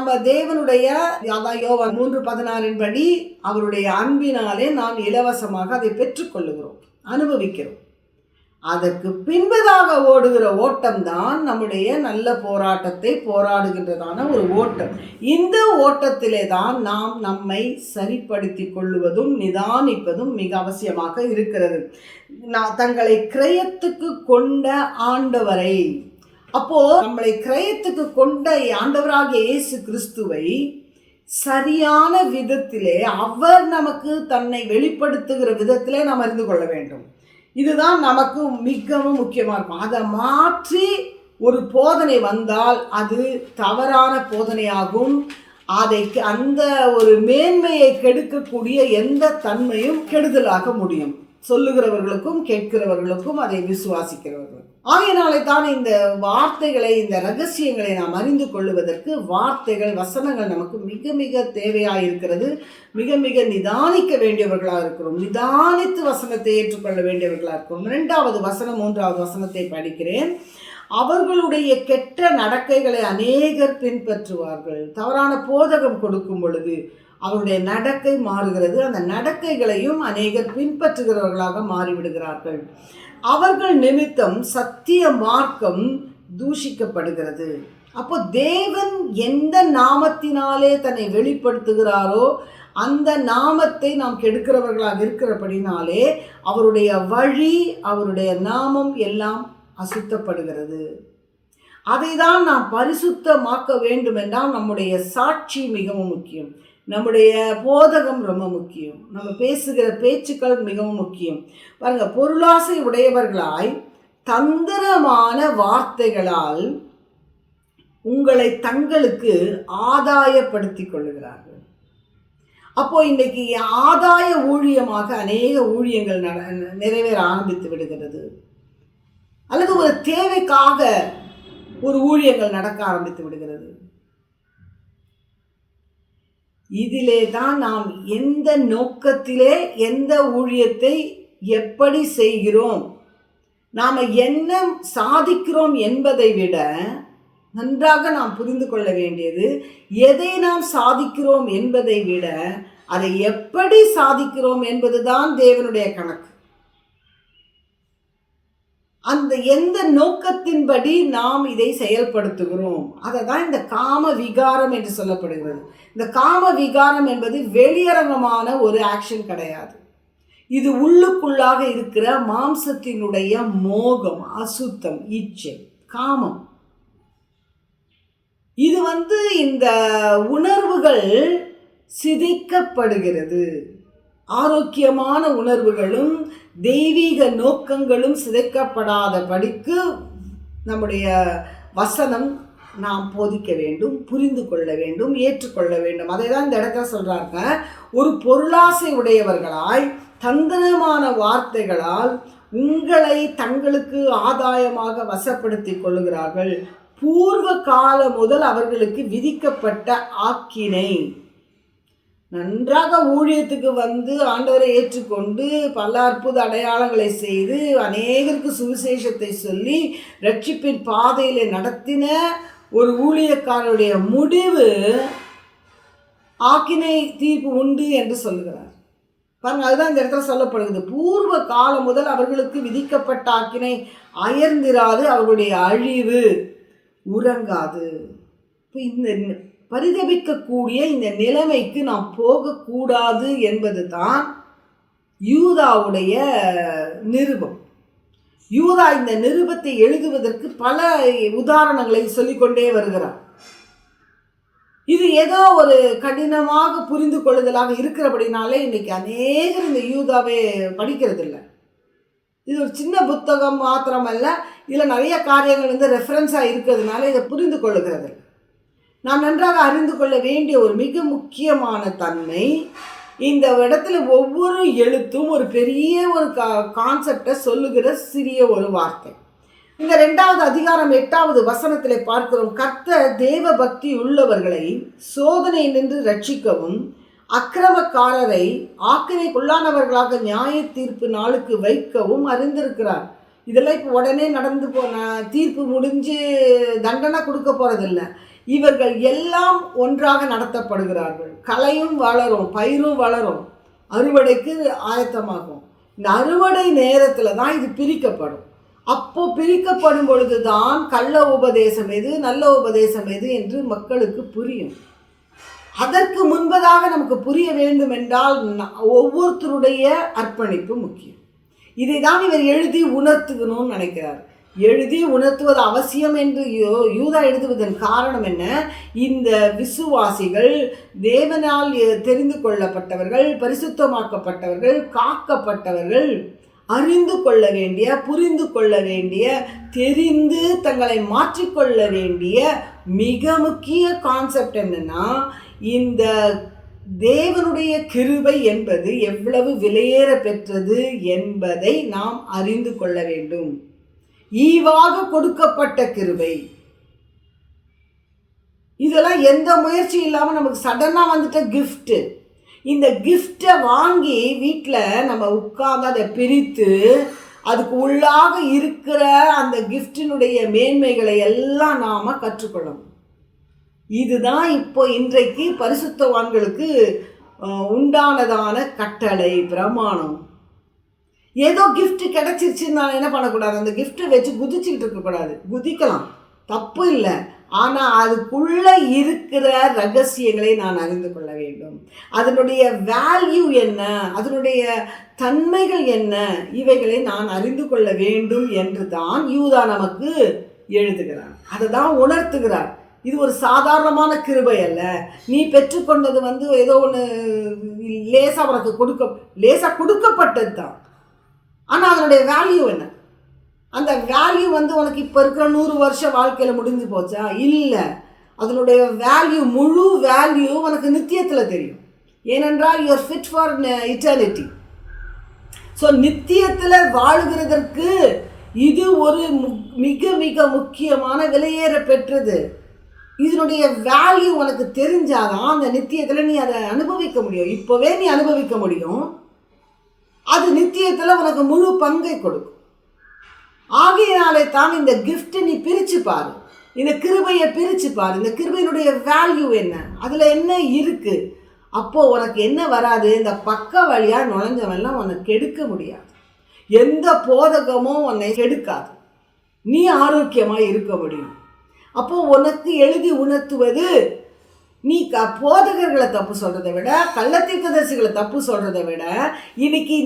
நம்ம தேவனுடைய அதான் யோவான் மூன்று பதினாறின் படி அவருடைய அன்பினாலே நாம் இலவசமாக அதை பெற்றுக்கொள்ளுகிறோம் அனுபவிக்கிறோம். அதற்கு பின்பதாக ஓடுகிற ஓட்டம் தான் நம்முடைய நல்ல போராட்டத்தை போராடுகின்றதான ஒரு ஓட்டம். இந்த ஓட்டத்திலே தான் நாம் நம்மை சரிப்படுத்தி கொள்ளுவதும் நிதானிப்பதும் மிக அவசியமாக இருக்கிறது. நான் தங்களை கிரயத்துக்கு கொண்ட ஆண்டவரை அப்போ நம்மளை கிரயத்துக்கு கொண்ட ஆண்டவராகிய இயேசு கிறிஸ்துவை சரியான விதத்திலே அவர் நமக்கு தன்னை வெளிப்படுத்துகிற விதத்திலே நாம் அறிந்து கொள்ள வேண்டும். இதுதான் நமக்கு மிகவும் முக்கியமாக இருக்கும். அதை மாற்றி ஒரு போதனை வந்தால் அது தவறான போதனையாகும். அதை அந்த ஒரு மேன்மையை கெடுக்கக்கூடிய எந்த தன்மையும் கெடுதலாக முடியும். சொல்லுகிறவர்களுக்கும் கேட்கிறவர்களுக்கும் அதை விசுவாசிக்கிறவர்கள். ஆகையினாலே தான் இந்த வார்த்தைகளை இந்த ரகசியங்களை நாம் அறிந்து கொள்ளுவதற்கு வார்த்தைகள் வசனங்கள் நமக்கு மிக மிக தேவையாக இருக்கிறது. மிக மிக நிதானிக்க வேண்டியவர்களாக இருக்கிறோம். நிதானித்து வசனத்தை ஏற்றுக்கொள்ள வேண்டியவர்களாக இருக்கிறோம். இரண்டாவது வசனம் மூன்றாவது வசனத்தை படிக்கிறேன். அவர்களுடைய கெட்ட நடக்கைகளை அநேகர் பின்பற்றுவார்கள். தவறான போதகம் கொடுக்கும் பொழுது அவருடைய நடக்கை மாறுகிறது. அந்த நடக்கைகளையும் அநேகர் பின்பற்றுகிறவர்களாக மாறிவிடுகிறார்கள். அவர்கள் நிமித்தம் சத்திய மார்க்கம் தூஷிக்கப்படுகிறது. அப்போ தேவன் எந்த நாமத்தினாலே தன்னை வெளிப்படுத்துகிறாரோ அந்த நாமத்தை நாம் கெடுக்கிறவர்களாக இருக்கிறபடினாலே அவருடைய வழி அவருடைய நாமம் எல்லாம் அசுத்தப்படுகிறது. அதை தான் நாம் பரிசுத்தமாக்க வேண்டும் என்றால் நம்முடைய சாட்சி மிகவும் முக்கியம். நம்முடைய போதகம் ரொம்ப முக்கியம். நம்ம பேசுகிற பேச்சுக்கள் மிகவும் முக்கியம். பாருங்க பொருளாசை உடையவர்களாய் தந்திரமான வார்த்தைகளால் உங்களை தங்களுக்கு ஆதாயப்படுத்தி கொள்ளுகிறார்கள். அப்போ இன்னைக்கு ஆதாய ஊழியமாக அநேக ஊழியங்கள் நட நிறைவேற ஆரம்பித்து விடுகிறது. அல்லது ஒரு தேவைக்காக ஒரு ஊழியங்கள் நடக்க ஆரம்பித்து விடுகிறது. இதிலே தான் நாம் எந்த நோக்கத்திலே எந்த ஊழியத்தை எப்படி செய்கிறோம்? நாம் என்ன சாதிக்கிறோம் என்பதை விட நன்றாக நாம் புரிந்து கொள்ள வேண்டியது எதை நாம் சாதிக்கிறோம் என்பதை விட அதை எப்படி சாதிக்கிறோம் என்பதுதான் தேவனுடைய கணக்கு. அந்த எந்த நோக்கத்தின்படி நாம் இதை செயல்படுத்துகிறோம்? அதை தான் இந்த காம விகாரம் என்று சொல்லப்படுகிறது. இந்த காம விகாரம் என்பது வெளியரங்கமான ஒரு ஆக்ஷன் கிடையாது. இது உள்ளுக்குள்ளாக இருக்கிற மாம்சத்தினுடைய மோகம் அசுத்தம் இச்சை காமம். இது வந்து இந்த உணர்வுகள் சிதைக்கப்படுகிறது. ஆரோக்கியமான உணர்வுகளும் தெய்வீக நோக்கங்களும் சிதைக்கப்படாத படிக்கு நம்முடைய வசனம் நாம் போதிக்க வேண்டும் புரிந்து கொள்ள வேண்டும் ஏற்றுக்கொள்ள வேண்டும். அதை தான் இந்த இடத்துல சொல்கிறாங்க ஒரு பொருளாசை உடையவர்களாய் தந்திரமான வார்த்தைகளால் உங்களை தங்களுக்கு ஆதாயமாக வசப்படுத்தி கொள்கிறார்கள் பூர்வ காலம் முதல் அவர்களுக்கு விதிக்கப்பட்ட ஆக்கினை. நன்றாக ஊழியத்துக்கு வந்து ஆண்டவரை ஏற்றுக்கொண்டு பல அற்புத அடையாளங்களை செய்து அநேகருக்கு சுவிசேஷத்தை சொல்லி ரட்சிப்பின் பாதையில் நடத்தின ஒரு ஊழியக்காரருடைய முடிவு ஆக்கினை தீர்ப்பு உண்டு என்று சொல்லுகிறார். பாருங்க அதுதான் இந்த இடத்துல சொல்லப்படுகிறது. பூர்வ காலம் முதல் அவர்களுக்கு விதிக்கப்பட்ட ஆக்கினை அயர்ந்திராது அவர்களுடைய அழிவு உறங்காது. இப்போ இந்த பரிதபிக்கக்கூடிய இந்த நிலைமைக்கு நாம் போகக்கூடாது என்பது தான் யூதாவுடைய நிருபம். யூதா இந்த நிருபத்தை எழுதுவதற்கு பல உதாரணங்களை சொல்லிக்கொண்டே வருகிறார். இது ஏதோ ஒரு கடினமாக புரிந்து கொள்ளுதலாக இருக்கிறபடினாலே இன்னைக்கு அநேகர் இந்த யூதாவே படிக்கிறதில்ல. இது ஒரு சின்ன புத்தகம் மாத்திரமல்ல இதில் நிறைய காரியங்கள் வந்து ரெஃபரன்ஸாக இருக்கிறதுனால இதை புரிந்து கொள்ளுகிறது நாம் நன்றாக அறிந்து கொள்ள வேண்டிய ஒரு மிக முக்கியமான தன்மை இந்த இடத்துல ஒவ்வொரு எழுத்தும் ஒரு பெரிய ஒரு கா கான்செப்டை சொல்லுகிற சிறிய ஒரு வார்த்தை. இந்த ரெண்டாவது அதிகாரம் எட்டாவது வசனத்தில் பார்க்கிறோம் கர்த்தர் தேவ பக்தி உள்ளவர்களை சோதனை நின்று ரட்சிக்கவும் அக்கிரமக்காரரை ஆக்கிரைக்குள்ளானவர்களாக நியாய தீர்ப்பு நாளுக்கு வைக்கவும் அறிந்திருக்கிறார். இதெல்லாம் இப்போ உடனே நடந்து போன தீர்ப்பு முடிஞ்சு தண்டனை கொடுக்க போகிறதில்ல இவர்கள் எல்லாம் ஒன்றாக நடத்தப்படுகிறார்கள். கலையும் வளரும் பயிரும் வளரும். அறுவடைக்கு ஆயத்தமாகும். இந்த அறுவடை நேரத்தில் தான் இது பிரிக்கப்படும். அப்போ பிரிக்கப்படும் பொழுது தான் கள்ள உபதேசம் எது நல்ல உபதேசம் எது என்று மக்களுக்கு புரியும். அதற்கு முன்பதாக நமக்கு புரிய வேண்டும் என்றால் ஒவ்வொருத்தருடைய அர்ப்பணிப்பு முக்கியம். இதை தான் இவர் எழுதி உணர்த்துக்கணும்னு நினைக்கிறார். எழுதி உணர்த்துவது அவசியம் என்று யூதா எழுதுவதன் காரணம் என்ன? இந்த விசுவாசிகள் தேவனால் தெரிந்து கொள்ளப்பட்டவர்கள் பரிசுத்தமாக்கப்பட்டவர்கள் காக்கப்பட்டவர்கள் அறிந்து கொள்ள வேண்டிய புரிந்து கொள்ள வேண்டிய தெரிந்து தங்களை மாற்றிக்கொள்ள வேண்டிய மிக முக்கிய கான்செப்ட் என்னென்னா இந்த தேவனுடைய கிருபை என்பது எவ்வளவு விலையேற பெற்றது என்பதை நாம் அறிந்து கொள்ள வேண்டும். ஈவாக கொடுக்கப்பட்ட கிருபை. இதெல்லாம் எந்த முயற்சி இல்லாமல் நமக்கு சடனாக வந்துட்ட கிஃப்ட்டு இந்த கிஃப்டை வாங்கி வீட்டில் நம்ம உட்கார்ந்து அதை பிரித்து அதுக்கு உள்ளாக இருக்கிற அந்த கிஃப்டினுடைய மேன்மைகளை எல்லாம் நாம் கற்றுக்கொள்ளணும். இதுதான் இப்போ இன்றைக்கு பரிசுத்தவான்களுக்கு உண்டானதான கட்டளை பிரமாணம். ஏதோ கிஃப்ட் கிடைச்சிருச்சுன்னு நான் என்ன பண்ணக்கூடாது? அந்த கிஃப்ட்டை வச்சு குதிச்சுக்கிட்டு இருக்கக்கூடாது. குதிக்கலாம். தப்பு இல்லை. ஆனால் அதுக்குள்ளே இருக்கிற ரகசியங்களை நான் அறிந்து கொள்ள வேண்டும். அதனுடைய வேல்யூ என்ன? அதனுடைய தன்மைகள் என்ன? இவைகளை நான் அறிந்து கொள்ள வேண்டும் என்று தான் யூதா நமக்கு எழுதுகிறார் அதை தான் உணர்த்துகிறார். இது ஒரு சாதாரணமான கிருபை அல்ல. நீ பெற்றுக்கொண்டது வந்து ஏதோ ஒன்று லேசாக உனக்கு கொடுக்க லேசாக கொடுக்கப்பட்டது தான். ஆனால் அதனுடைய வேல்யூ என்ன? அந்த வேல்யூ வந்து உனக்கு இப்போ இருக்கிற நூறு வருஷம் வாழ்க்கையில் முடிஞ்சு போச்சா? இல்லை. அதனுடைய வேல்யூ முழு வேல்யூ உனக்கு நித்தியத்தில் தெரியும். ஏனென்றால் you're fit for eternity so நித்தியத்தில் வாழுகிறதற்கு இது ஒரு மு- மிக மிக முக்கியமான விலையேற பெற்றது. இதனுடைய வேல்யூ உனக்கு தெரிஞ்சாதான் அந்த நித்தியத்தில் நீ அதை அனுபவிக்க முடியும். இப்போவே நீ அனுபவிக்க முடியும். அது நித்தியத்தில் உனக்கு முழு பங்கை கொடுக்கும். ஆகையினாலே தான் இந்த கிஃப்ட்டை நீ பிரித்து பாரு. இந்த கிருபையை பிரித்து பாரு. இந்த கிருபையினுடைய வேல்யூ என்ன? அதில் என்ன இருக்குது அப்போது உனக்கு என்ன வராது? இந்த பக்க வழியாக நுழைஞ்சவெல்லாம் உன்னை கெடுக்க முடியாது. எந்த போதகமும் உன்னை கெடுக்காது. நீ ஆரோக்கியமாக இருக்க முடியும். அப்போது உனக்கு எழுதி உணர்த்துவது நீ க போதகர்களை தப்பு சொல்கிறத விட கள்ளத்தீர்க்கதரிசிகளை தப்பு சொல்கிறத விட இன்னைக்கு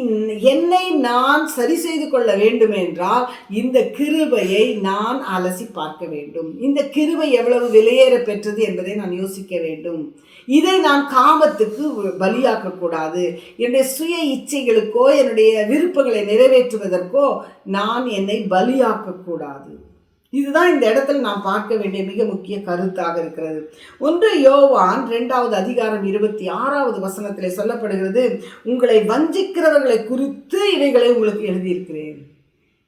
என்னை நான் சரி செய்து கொள்ள வேண்டும் என்றால் இந்த கிருபையை நான் அலசி பார்க்க வேண்டும். இந்த கிருபை எவ்வளவு விலையேற பெற்றது என்பதை நான் யோசிக்க வேண்டும். இதை நான் காமத்துக்கு பலியாக்கக்கூடாது என்னுடைய சுய இச்சைகளுக்கோ என்னுடைய விருப்பங்களை நிறைவேற்றுவதற்கோ நான் என்னை பலியாக்கக்கூடாது இதுதான் இந்த இடத்துல நாம் பார்க்க வேண்டிய மிக முக்கிய கருத்தாக இருக்கிறது. ஒன்று யோவான் ரெண்டாவது அதிகாரம் இருபத்தி ஆறாவது வசனத்தில் சொல்லப்படுகிறது உங்களை வஞ்சிக்கிறவர்களை குறித்து இவைகளை உங்களுக்கு எழுதியிருக்கிறேன்.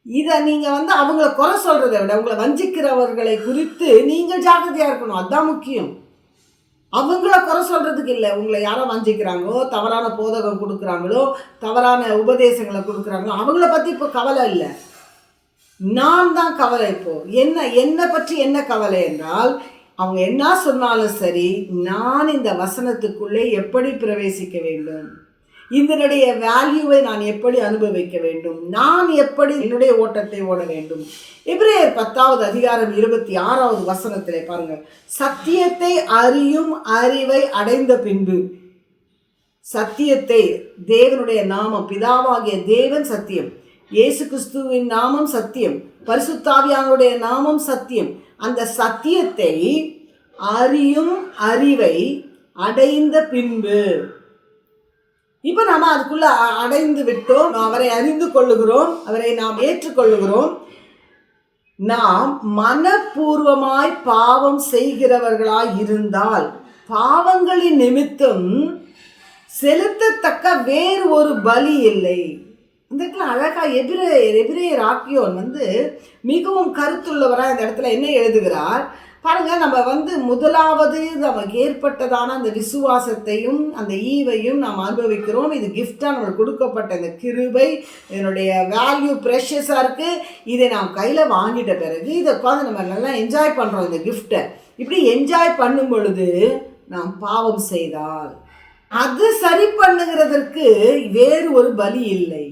இதை நீங்கள் வந்து அவங்கள குறை சொல்கிறத விட உங்களை வஞ்சிக்கிறவர்களை குறித்து நீங்கள் ஜாக்கிரதையாக இருக்கணும். அதுதான் முக்கியம். அவங்கள குறை சொல்கிறதுக்கு இல்லை. உங்களை யாரோ வஞ்சிக்கிறாங்களோ தவறான போதகம் கொடுக்குறாங்களோ தவறான உபதேசங்களை கொடுக்குறாங்களோ அவங்கள பற்றி இப்போ கவலை இல்லை. நான் தான் கவலை இப்போ. என்ன என்னை பற்றி என்ன கவலை என்றால் அவங்க என்ன சொன்னாலும் சரி நான் இந்த வசனத்துக்குள்ளே எப்படி பிரவேசிக்க வேண்டும்? இதனுடைய வேல்யூவை நான் எப்படி அனுபவிக்க வேண்டும்? நான் எப்படி என்னுடைய ஓட்டத்தை ஓட வேண்டும்? இவரே பத்தாவது அதிகாரம் இருபத்தி ஆறாவது வசனத்திலே பாருங்க சத்தியத்தை அறியும் அறிவை அடைந்த பின்பு சத்தியத்தை தேவனுடைய நாமம் பிதாவாகிய தேவன் சத்தியம். இயேசு கிறிஸ்துவின் நாமம் சத்தியம். பரிசுத்தாவியானுடைய நாமம் சத்தியம். அந்த சத்தியத்தை அறியும் அறிவை அடைந்த பின்பு. இப்போ நாம அதுக்குள்ள அடைந்து விட்டோம். அவரை அறிந்து கொள்ளுகிறோம். அவரை நாம் ஏற்றுக்கொள்ளுகிறோம். நாம் மனப்பூர்வமாய் பாவம் செய்கிறவர்களாய் இருந்தால் பாவங்களின் நிமித்தம் செலுத்தத்தக்க வேறு ஒரு பலி இல்லை. இந்த இடத்துல அழகா எபிரேயர் எபிரேயர் ஆக்கியோன் வந்து மிகவும் கருத்துள்ளவராக இந்த இடத்துல என்ன எழுதுகிறார்? பாருங்க நம்ம வந்து முதலாவது நமக்கு ஏற்பட்டதான அந்த விசுவாசத்தையும் அந்த ஈவையும் நாம் அனுபவிக்கிறோம். இது கிஃப்டாக நம்மளுக்கு கொடுக்கப்பட்ட இந்த கிருபை இதனுடைய வேல்யூ ப்ரெஷஸாக இருக்குது இதை நாம் கையில் வாங்கிட்ட பிறகு இதை உட்காந்து நம்ம நல்லா என்ஜாய் பண்ணுறோம் இந்த கிஃப்ட்டை இப்படி என்ஜாய் பண்ணும் பொழுது நாம் பாவம் செய்தால் அது சரி பண்ணுங்கிறதற்கு வேறு ஒரு பலி இல்லை.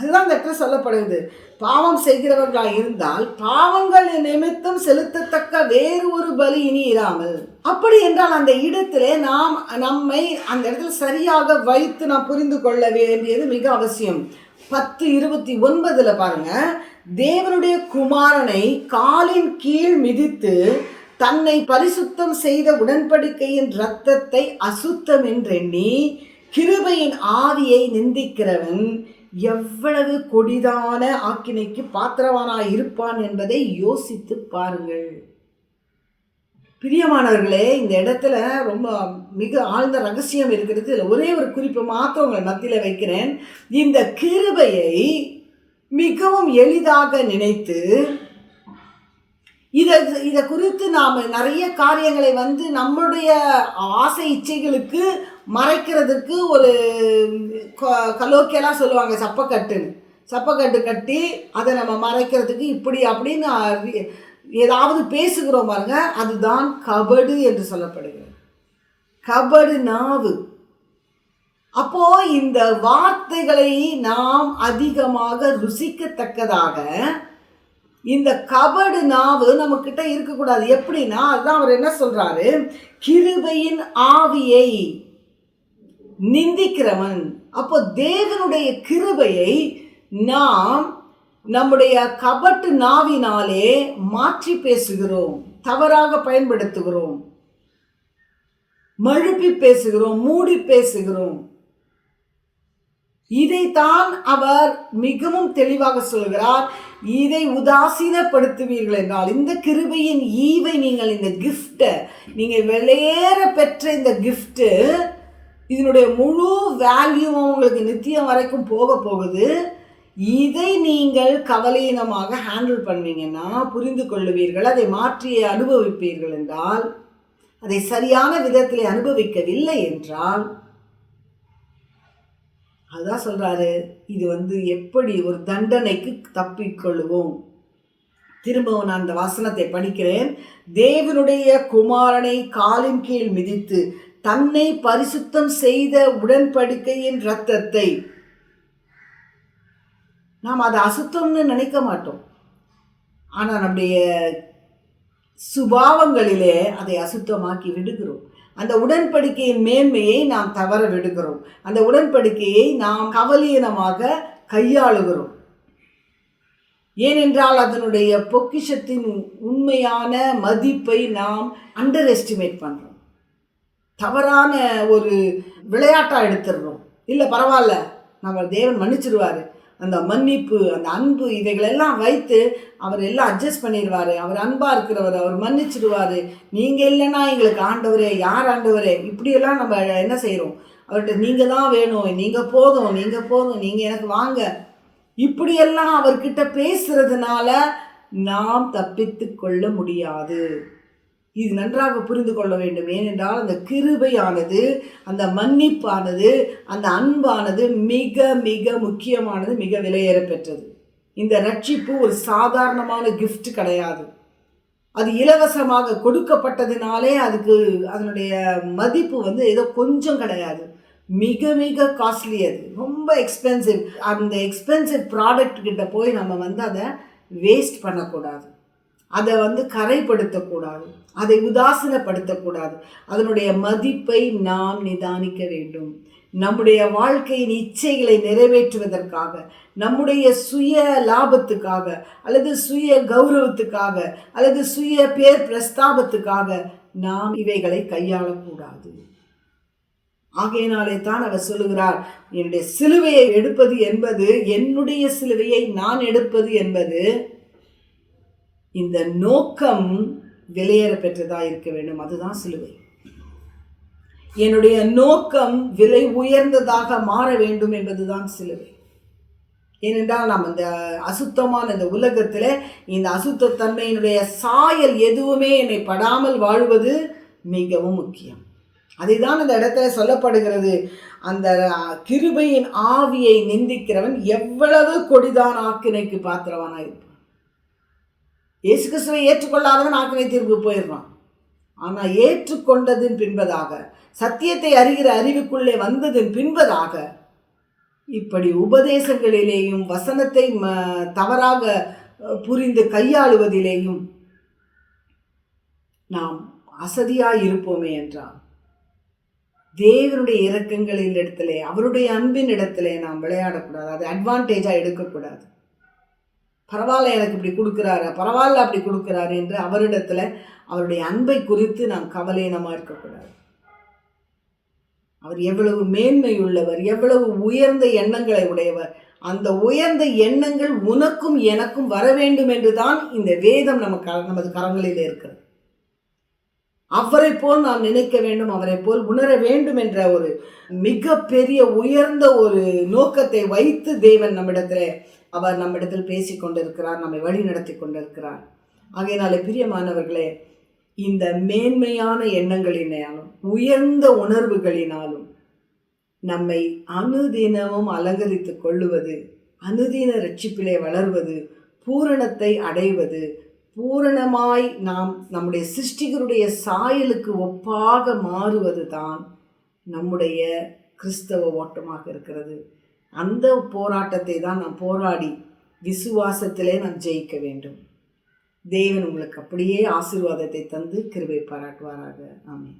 அதுதான் இந்த இடத்துல சொல்லப்படுகிறது. பாவம் செய்கிறவர்களாக இருந்தால் பாவங்கள் நிமித்தம் செலுத்தத்தக்க வேறு ஒரு பலி இனி இராமல். அப்படி என்றால் அந்த இடத்திலே நாம் நம்மை அந்த இடத்துல சரியாக வைத்து நாம் புரிந்து கொள்ள வேண்டியது மிக அவசியம். பத்து இருபத்தி ஒன்பதுல பாருங்க. தேவனுடைய குமாரனை காலின் கீழ் மிதித்து தன்னை பரிசுத்தம் செய்த உடன்படிக்கையின் இரத்தத்தை அசுத்தம் என்றெண்ணி கிருபையின் ஆவியை நிந்திக்கிறவன் எவ்வளவு கொடிதான ஆக்கினைக்கு பாத்திரவானாய் இருப்பான் என்பதை யோசித்து பாருங்கள். பிரியமானவர்களே இந்த இடத்துல ரொம்ப மிக ஆழ்ந்த ரகசியம் இருக்கிறது. இதில் ஒரே ஒரு குறிப்பு மாத்திரம் உங்களை மத்தியில் வைக்கிறேன். இந்த கிருபையை மிகவும் எளிதாக நினைத்து இதை இதை குறித்து நாம் நிறைய காரியங்களை வந்து நம்முடைய ஆசை இச்சைகளுக்கு மறைக்கிறதுக்கு ஒரு கலோக்கியெல்லாம் சொல்லுவாங்க சப்பக்கட்டுன்னு. சப்பக்கட்டு கட்டி அதை நம்ம மறைக்கிறதுக்கு இப்படி அப்படின்னு ஏதாவது பேசுகிறோம் பாருங்க அதுதான் கபடு என்று சொல்லப்படுகிறது. கபடு நாவு. அப்போ இந்த வார்த்தைகளை நாம் அதிகமாக ருசிக்கத்தக்கதாக இந்த கபடு நாவு நம்ம கிட்ட இருக்கக்கூடாது. எப்படின்னா அதுதான் அவர் என்ன சொல்றாரு? கிருபையின் ஆவியை நிந்திக்கிறவன். அப்போ தேவனுடைய கிருபையை நாம் நம்முடைய கபட்டு நாவினாலே மாற்றி பேசுகிறோம். தவறாக பயன்படுத்துகிறோம். மழுப்பி பேசுகிறோம் மூடி பேசுகிறோம். இதைத்தான் அவர் மிகவும் தெளிவாக சொல்கிறார். இதை உதாசீனப்படுத்துவீர்கள் என்றால் இந்த கிருபையின் ஈவை நீங்கள் இந்த கிஃப்டை நீங்கள் வெளியேற பெற்ற இந்த கிஃப்ட்டு இதனுடைய முழு வேல்யூவும் உங்களுக்கு நித்தியம் வரைக்கும் போக போகுது. இதை நீங்கள் கவலையினமாக ஹேண்டில் பண்ணுவீங்கன்னா புரிந்து கொள்ளுவீர்கள் அதை மாற்றி அனுபவிப்பீர்கள் என்றால் அதை சரியான விதத்தில் அனுபவிக்கவில்லை என்றால் அதுதான் சொல்கிறாரு இது வந்து எப்படி ஒரு தண்டனைக்கு தப்பிக்கொள்ளுவோம். திரும்பவும் நான் அந்த வசனத்தை படிக்கிறேன். தேவனுடைய குமாரனை காலின் கீழ் மிதித்து தன்னை பரிசுத்தம் செய்த உடன்படிக்கையின் இரத்தத்தை நாம் அதை அசுத்தம்னு நினைக்க மாட்டோம். ஆனால் நம்முடைய சுபாவங்களிலே அதை அசுத்தமாக்கி விடுகிறோம். அந்த உடன்படிக்கையின் மேன்மையை நாம் தவற விடுகிறோம். அந்த உடன்படிக்கையை நாம் கவலீனமாக கையாளுகிறோம். ஏனென்றால் அதனுடைய பொக்கிஷத்தின் உண்மையான மதிப்பை நாம் அண்டர் எஸ்டிமேட் பண்ணுறோம் தவறான ஒரு விளையாட்டாக எடுத்துடுறோம். இல்லை பரவாயில்ல. நம்ம தேவன் மன்னிச்சிடுவார் அந்த மன்னிப்பு அந்த அன்பு இவைகளெல்லாம் வைத்து அவர் எல்லாம் அட்ஜஸ்ட் பண்ணிடுவார் அவர் அன்பாக இருக்கிறவர் அவர் மன்னிச்சிடுவார் நீங்கள் இல்லைன்னா எங்களுக்கு ஆண்டவரே யார் ஆண்டவரே? இப்படியெல்லாம் நம்ம என்ன செய்கிறோம் அவர்கிட்ட நீங்கள் தான் வேணும் நீங்கள் போதும் நீங்கள் போதும் நீங்கள் எனக்கு வாங்க. இப்படியெல்லாம் அவர்கிட்ட பேசுறதுனால நாம் தப்பித்து கொள்ள முடியாது. இது நன்றாக புரிந்து கொள்ள வேண்டும். ஏனென்றால் அந்த கிருபையானது அந்த மன்னிப்பானது அந்த அன்பானது மிக மிக முக்கியமானது மிக விலையேற பெற்றது. இந்த ரட்சிப்பு ஒரு சாதாரணமான கிஃப்ட் கிடையாது. அது இலவசமாக கொடுக்கப்பட்டதுனாலே அதுக்கு அதனுடைய மதிப்பு வந்து ஏதோ கொஞ்சம் கிடையாது. மிக மிக காஸ்ட்லி அது. ரொம்ப எக்ஸ்பென்சிவ் அந்த எக்ஸ்பென்சிவ் ப்ராடக்ட் கிட்ட போய் நம்ம வந்து அதை வேஸ்ட் பண்ணக்கூடாது. அதை வந்து கரைப்படுத்தக்கூடாது. அதை உதாசீனப்படுத்தக்கூடாது. அதனுடைய மதிப்பை நாம் நிதானிக்க வேண்டும். நம்முடைய வாழ்க்கையின் இச்சைகளை நிறைவேற்றுவதற்காக நம்முடைய சுய லாபத்துக்காக அல்லது சுய கௌரவத்துக்காக அல்லது சுய பேர் பிரஸ்தாபத்துக்காக நாம் இவைகளை கையாளக்கூடாது. ஆகையினாலே தான் அவர் சொல்லுகிறார் என்னுடைய சிலுவையை எடுப்பது என்பது என்னுடைய சிலுவையை நான் எடுப்பது என்பது இந்த நோக்கம் விலையேற பெற்றதாக இருக்க வேண்டும் அதுதான் சிலுவை. என்னுடைய நோக்கம் விலை உயர்ந்ததாக மாற வேண்டும் என்பதுதான் சிலுவை. ஏனென்றால் நாம் இந்த அசுத்தமான இந்த உலகத்தில் இந்த அசுத்தத்தன்மையினுடைய சாயல் எதுவுமே என்னை படாமல் வாழ்வது மிகவும் முக்கியம். அதுதான் இந்த இடத்துல சொல்லப்படுகிறது. அந்த கிருபையின் ஆவியை நிந்திக்கிறவன் எவ்வளவு கொடிதான் ஆக்கினைக்கு பாத்திரவானாக இருப்பான் இயேசு கிறிஸ்துவை ஏற்றுக்கொள்ளாதவன் ஆக்கினை தீர்வு போயிடுறான். ஆனால் ஏற்றுக்கொண்டதின் பின்பதாக சத்தியத்தை அறிகிற அறிவுக்குள்ளே வந்ததின் பின்பதாக இப்படி உபதேசங்களிலேயும் வசனத்தை ம தவறாக புரிந்து கையாளுவதிலேயும் நாம் அசதியாக இருப்போமே என்றால் தேவனுடைய இறக்கங்களின் இடத்திலே அவருடைய அன்பின் இடத்திலே நாம் விளையாடக்கூடாது. அதை அட்வான்டேஜாக எடுக்கக்கூடாது. பரவாயில்ல எனக்கு இப்படி கொடுக்குறாரு பரவாயில்ல அப்படி கொடுக்குறாரு என்று அவரிடத்துல அவருடைய அன்பை குறித்து நாம் கவலையினமாக இருக்கக்கூடாது. அவர் எவ்வளவு மேன்மை உள்ளவர் எவ்வளவு உயர்ந்த எண்ணங்களை உடையவர் அந்த உயர்ந்த எண்ணங்கள் உனக்கும் எனக்கும் வர வேண்டும் என்று தான் இந்த வேதம் நம்ம க நமது கரங்களில் இருக்கிறது. அவரை போல் நாம் நினைக்க வேண்டும் அவரை போல் உணர வேண்டும் என்ற ஒரு மிக பெரிய உயர்ந்த ஒரு நோக்கத்தை வைத்து தேவன் நம்மிடத்தில் அவர் நம்மிடத்தில் பேசி கொண்டிருக்கிறார் நம்மை வழி நடத்தி கொண்டிருக்கிறார். ஆகையினாலே பிரியமானவர்களே இந்த மேன்மையான எண்ணங்களினாலும் உயர்ந்த உணர்வுகளினாலும் நம்மை அனுதினமும் அலங்கரித்து கொள்ளுவது அனுதின ரட்சிப்பிலே வளர்வது பூரணத்தை அடைவது பூரணமாய் நாம் நம்முடைய சிருஷ்டிகருடைய சாயலுக்கு ஒப்பாக மாறுவது தான் நம்முடைய கிறிஸ்தவ ஓட்டமாக இருக்கிறது. அந்த போராட்டத்தை தான் நாம் போராடி விசுவாசத்திலே நாம் ஜெயிக்க வேண்டும். தேவன் உங்களுக்கு அப்படியே ஆசீர்வாதத்தை தந்து கிருபை பாராட்டுவாராக. ஆமென்.